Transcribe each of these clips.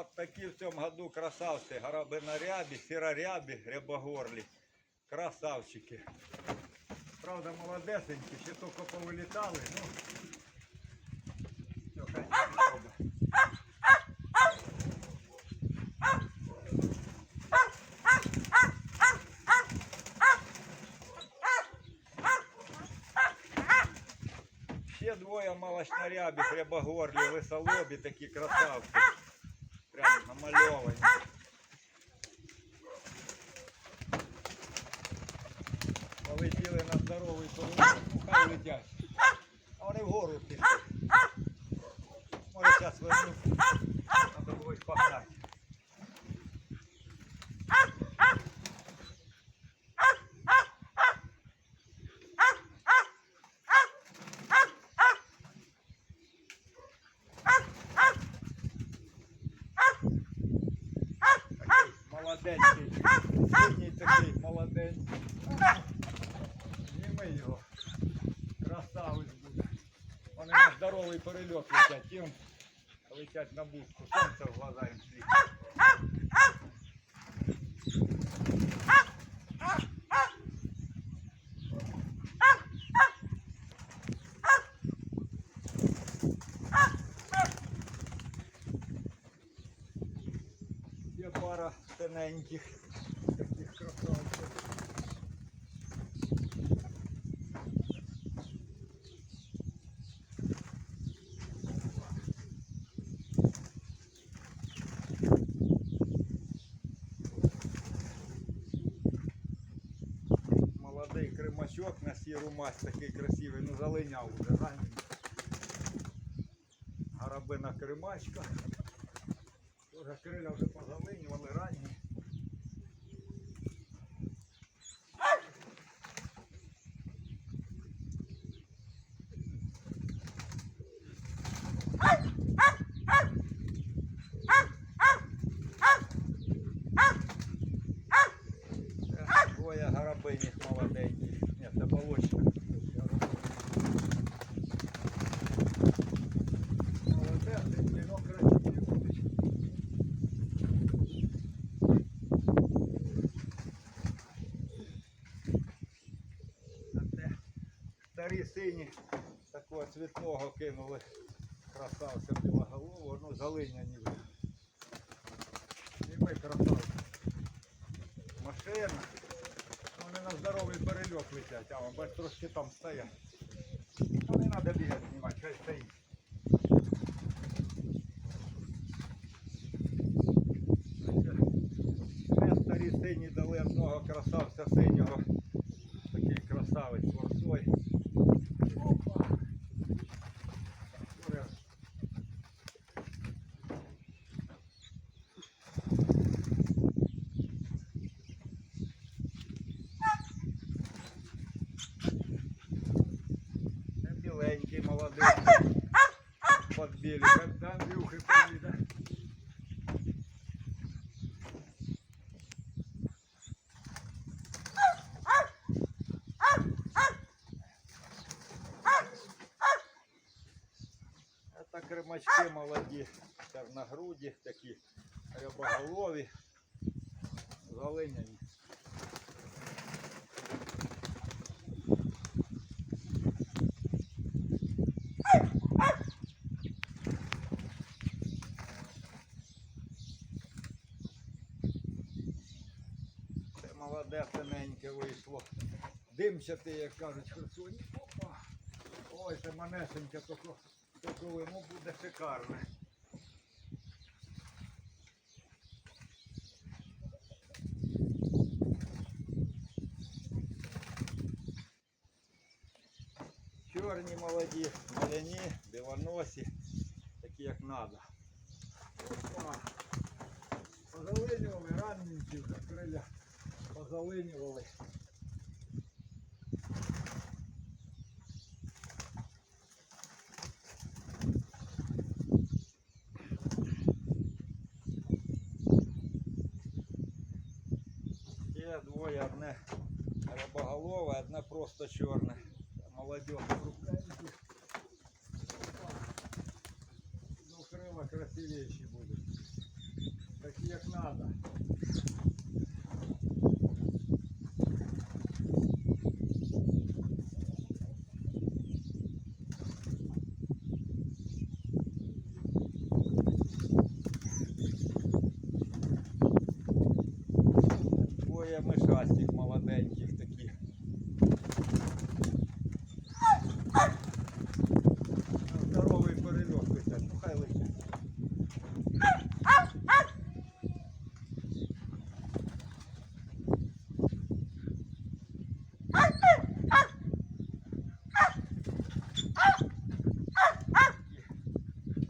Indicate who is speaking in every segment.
Speaker 1: От такі в цьому году красавці. Горобинорябі, сірорябі, рябогорлі. Красавчики. Правда, молодесенькі, ще тільки повилітали. Ну, все, хай. Ще двоє молочнорябих, рябогорлі, лисолобі, такі красавці. Намальовані. Полетіли на здоровий полон, хай летять. Молоденький. Синій такий молоденький. Зніми його. Красавець буде. Вони на здоровий перельот летять. їм летять на будку. Сонце в глаза їм світить. Є пара тоненьких таких красавців. Молодий кримачок на сіру мазь такий красивий, ну залиняв уже ранній. Гарабина кримачка. Тоже по галині, вони ранні. Е, Двоє гарабинів молоденьких. Ні, це молочка. Молодесенький, но красивий будуть. А це Старі сині такого цвітного кинули красавця білоголового, ну залиняні вже. І ми красавці. Машина. Вони на здоровий перельот летять, а бач, трошки там стоять. Ну не треба бігати знімати, хай стоїть. Старі сині дали одного красавця синього. Такий красавець ворсой. Опа. Ура. Це біленький, молодий. Как там Андрюхи поїде. Это кремачки молоді, чорногруді, такі рябоголові, залиняні. Це молоде тоненьке вийшло. Димчате, як кажуть, херсоні. Опа. Ой, це манесеньке, тільки йому буде шикарне. Чорні молоді, маляні, білоносі, такі як треба. Опа. Позалинювали ранненькі, вже криля позалинювали. Ще двоє, одне рябоголове, одне просто чорне. Молодежь рукавики. Ну, крила красивейші будуть. Такі як треба. Двоє молоденьких таких. Ну, Здоровий перельот летять, ну хай.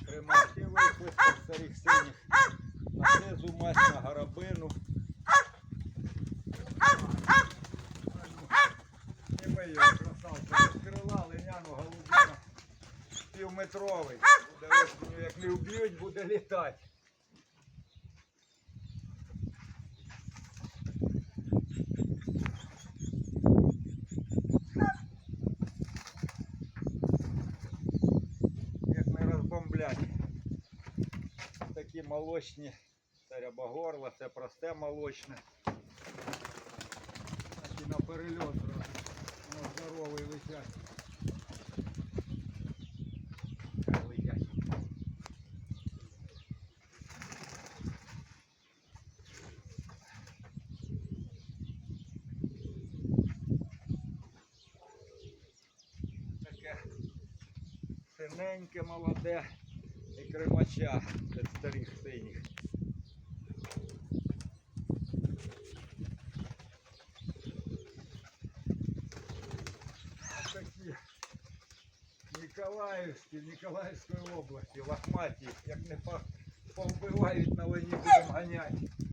Speaker 1: Примачки вийшли з старих синіх. На сизу мать, на горобину. Півметровий. Буде осінню, як не вб'ють, буде літати. Як не розбомблять. Такі молочні, це рябогорло, це просте молочне. Такі на перельот зразу. Ну, здоровий Синеньке, молоде і кримача від старих синіх. Такі Ніколаївські, Ніколаївської області, лохматі, як не повбивають на війні, будемо ганяти.